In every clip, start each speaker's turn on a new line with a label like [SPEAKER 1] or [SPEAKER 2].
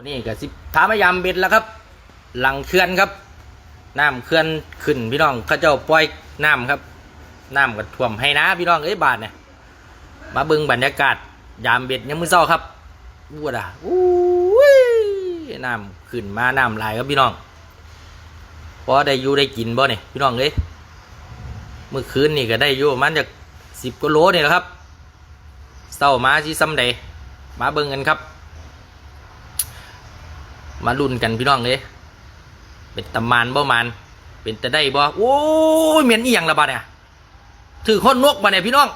[SPEAKER 1] วันนี้ก็สิพามยามเบ็ดแล้วครับ หลังเขื่อนครับน้ำเขื่อนขึ้นพี่น้องเขาเจ้าปล่อยน้ำครับน้ำก็ท่วมให้นะพี่น้องเอ้ยบาทเนี่ยมาบิ่งบรรยากาศ ยามเบ็ดยังมือเศร้าครับวูดอะอู้ยน้ำขึ้นมาน้ำลายครับพี่น้องพอได้อยู่ได้กินบ่เนี่ยพี่น้องเอ้ยเมื่อคืนนี่ก็ได้อยู่มันจากสิบกิโลนี่แหละครับเศร้ามาที่ซ้ำใดมาเบิ่งกันครับ มาลุ้นกันพี่น้องเลยเป็นตำมานบ่มันเป็นตะได้บ่โอ้ยเมียนอีหยังละบาดเนี่ยถือคนนกบาดเนี่ยพี่น้อง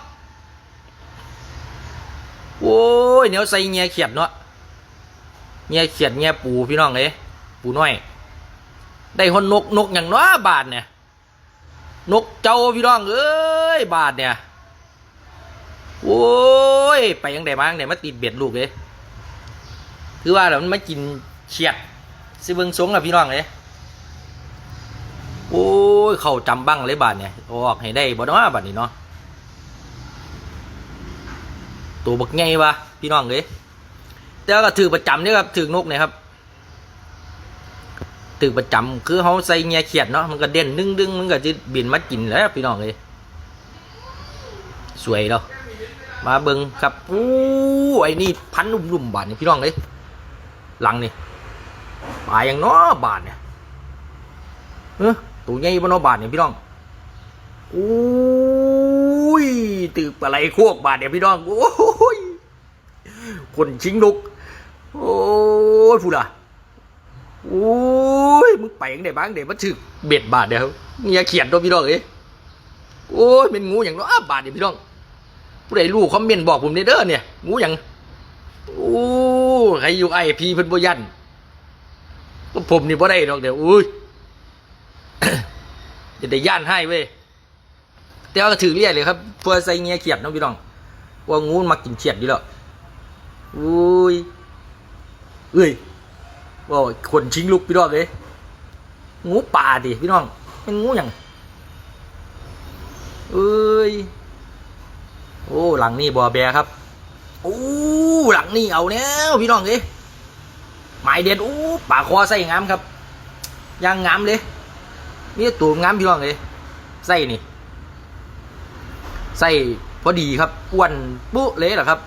[SPEAKER 1] โอ้ยเนียวใส่เงียเขียดเนาะเงียเขียดเงียปูพี่น้องเลยปูน้อย ได้คนนกนกอย่างเน้อบาทเนี่ยนกเจ้าพี่น้องเอ้ยบาทเนี่ยโอ้ยไปยังไดมายังไดมาติดเบ็ดลูกเลยคือว่าแล้วมันมากิน เฉียดสิเบิงสงอะพี่น้องเลยโอ้ยเขาจำบ้างเลยบาทเนี่ยออกให้ได้บ่เนาะบาทนี้เนาะตัวบักไงวะพี่น้องเลยแต่ว่าก็ถือประจำเนี่ยครับถือนกเนี่ยครับถือประจำคือเขาใส่เงียเขียดเนาะมันก็เด่นดึงดึงๆมันก็จะบินมากินแล้วพี่น้องเลยสวยเนาะมาเบิงครับอู้ไอ้นี่พันลุ่มๆบาทนี่พี่น้องเลยหลังนี่ ปลาอย่างน้อบาทเนี่ยเออตัวใหญ่บนน้อบาทเนี่ยพี่น้องอุ้ยตืบอะไรโคกบาทเนี่ยพี่น้องโอ้ยคนชิงลุก โอ้ยพูดอะโอ้ยมึงไปยังไงบ้างเดี๋ยวมาถึกเบ็ดบาทเดี๋ยวเงียเขียนตัวพี่น้องเอ้ยโอ้ยเป็นงูอย่างน้อบาทเนี่ยพี่น้องผู้ใดรู้คอมเมนต์บอกผมเด้อเนี่ยงูอย่างโอ้ใครอยู่ไอพีเพิ่นบ่ยัน ก็ผมนี่บ่ได้ดอกเดี๋ยวอุ้ยจะได้ย่านให้เว้ยแต่ว่าก็ถือเรียกเลยครับเพื่อใส่เงี้ยเขียดเนาะพี่น้องว่างูมากินเขียดอยู่แล้วอุ้ยเอ้ยว่าคนชิงลุกพี่น้องเลยงูป่าดิพี่น้องเป็นงูหยังเอ้ยโอ้หลังนี่บ่อแบครับโอ้หลังนี่เอาแล้วพี่น้องเอ้ย หมายเด็ดโอ้ป่าคอใส่งามครับย่างงามเลยนี่ตัวงามพี่น้องเลยใส่นี่ใส่พอดีครับอ้วนปุ๊เลยเหรอครับ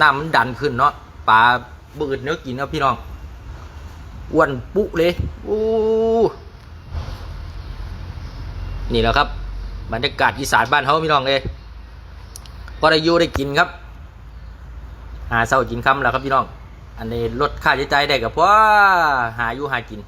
[SPEAKER 1] น้ำมันดันขึ้นเนาะปลาบิดเนื้อกินครับพี่น้องอ้วนปุ๊เลยโอ้นี่แหละครับบรรยากาศอีสานบ้านเขาพี่น้องเลยพอได้อยู่ได้กินครับหาเศร้ากินคำแล้วครับพี่น้อง อันนี้ลดค่าใช้จ่ายได้กับเพราะหาอยู่หากิน